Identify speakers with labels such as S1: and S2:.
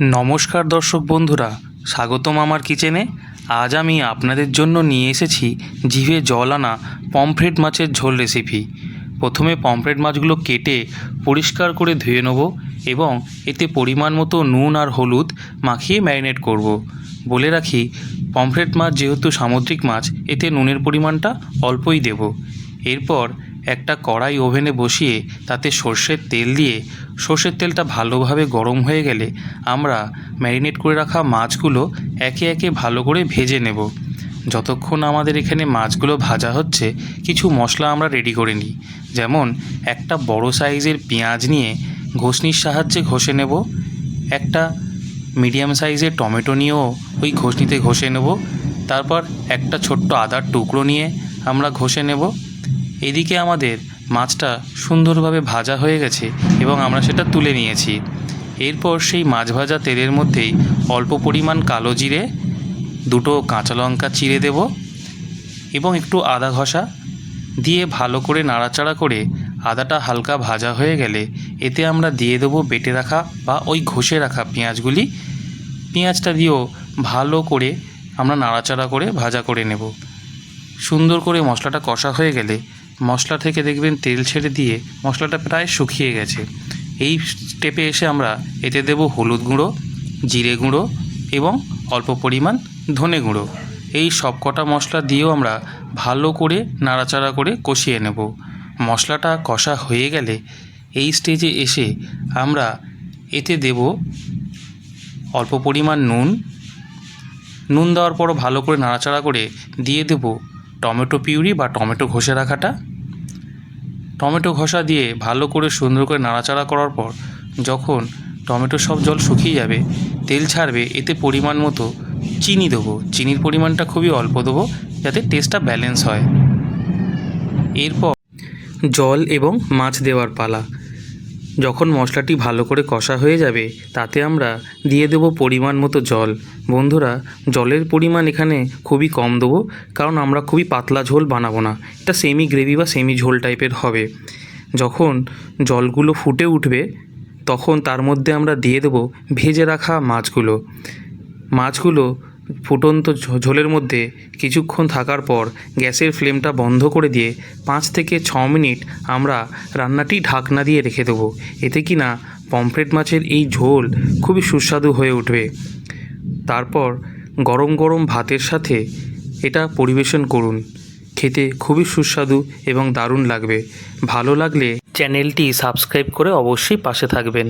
S1: নমস্কার দর্শক বন্ধুরা, স্বাগতম আমার কিচেনে। আজ আমি আপনাদের জন্য নিয়ে এসেছি জিভে জল আনা পমফ্রেট মাছের ঝোল রেসিপি প্রথমে পমফ্রেট মাছগুলো কেটে পরিষ্কার করে ধুয়ে নেব এবং এতে পরিমাণ মতো নুন আর হলুদ মাখিয়ে ম্যারিনেট করব। বলে রাখি, পমফ্রেট মাছ যেহেতু সামুদ্রিক মাছ, এতে নুনের পরিমাণটা অল্পই দেব। এরপর একটা কড়াই ওভেনে বসিয়ে তাতে সর্ষের তেল দিয়ে, সর্ষের তেলটা ভালোভাবে গরম হয়ে গেলে আমরা ম্যারিনেট করে রাখা মাছগুলো একে একে ভালো করে ভেজে নেব। যতক্ষণ আমাদের এখানে মাছগুলো ভাজা হচ্ছে, কিছু মশলা আমরা রেডি করে নিই। যেমন, একটা বড় সাইজের পেঁয়াজ নিয়ে ঘষনির সাহায্যে ঘষে নেব। একটা মিডিয়াম সাইজের টমেটো নিয়েও ওই ঘষনিতে ঘষে নেব। তারপর একটা ছোট্ট আদার টুকরো নিয়ে আমরা ঘষে নেব। এদিকে আমাদের মাছটা সুন্দরভাবে ভাজা হয়ে গেছে এবং আমরা সেটা তুলে নিয়েছি। এরপর সেই মাছ ভাজা তেলের মধ্যেই অল্প পরিমাণ কালো জিরে, দুটো কাঁচা লঙ্কা চিড়ে দেব এবং একটু আদা ঘষা দিয়ে ভালো করে নাড়াচাড়া করে আদাটা হালকা ভাজা হয়ে গেলে এতে আমরা দিয়ে দেবো বেটে রাখা বা ওই ঘষে রাখা পেঁয়াজগুলি। পেঁয়াজটা দিয়েও ভালো করে আমরা নাড়াচাড়া করে ভাজা করে নেব। সুন্দর করে মশলাটা কষা হয়ে গেলে মশলা থেকে দেখবেন তেল ছেড়ে দিয়ে মশলাটা প্রায় শুকিয়ে গেছে। এই স্টেপে এসে আমরা এতে দেব হলুদ গুঁড়ো, জিরে গুঁড়ো এবং অল্প পরিমাণ ধনে গুঁড়ো। এই সব কটা মশলা দিয়েও আমরা ভালো করে নাড়াচাড়া করে কষিয়ে নেব। মশলাটা কষা হয়ে গেলে এই স্টেজে এসে আমরা এতে দেব অল্প পরিমাণ নুন। নুন দেওয়ার পরও ভালো করে নাড়াচাড়া করে দিয়ে দেব টমেটো পিউরি বা টমেটো ঘষে রাখাটা। টমেটো ঘষা দিয়ে ভালো করে সুন্দর করে নাড়াচাড়া করার পর যখন টমেটো সব জল শুকিয়ে যাবে, তেল ছাড়বে, এতে পরিমাণ মতো চিনি দেবো। চিনির পরিমাণটা খুবই অল্প দেবো যাতে টেস্টটা ব্যালেন্স হয়। এরপর জল এবং মাছ দেওয়ার পালা। যখন মশলাটি ভালো করে কষা হয়ে যাবে, তাতে আমরা দিয়ে দেবো পরিমাণ মতো জল। বন্ধুরা, জলের পরিমাণ এখানে খুবই কম দেবো, কারণ আমরা খুবই পাতলা ঝোল বানাবো না। এটা সেমি গ্রেভি বা সেমি ঝোল টাইপের হবে। যখন জলগুলো ফুটে উঠবে, তখন তার মধ্যে আমরা দিয়ে দেবো ভেজে রাখা মাছগুলো। মাছগুলো ফুটন্ত ঝোলের মধ্যে কিছুক্ষণ থাকার পর গ্যাসের ফ্লেমটা বন্ধ করে দিয়ে পাঁচ থেকে ছ মিনিট আমরা রান্নাটি ঢাকনা দিয়ে রেখে দেবো। এতে কি না পমফ্রেট মাছের এই ঝোল খুবই সুস্বাদু হয়ে উঠবে। তারপর গরম গরম ভাতের সাথে এটা পরিবেশন করুন। খেতে খুবই সুস্বাদু এবং দারুণ লাগবে। ভালো লাগলে চ্যানেলটি সাবস্ক্রাইব করে অবশ্যই পাশে থাকবেন।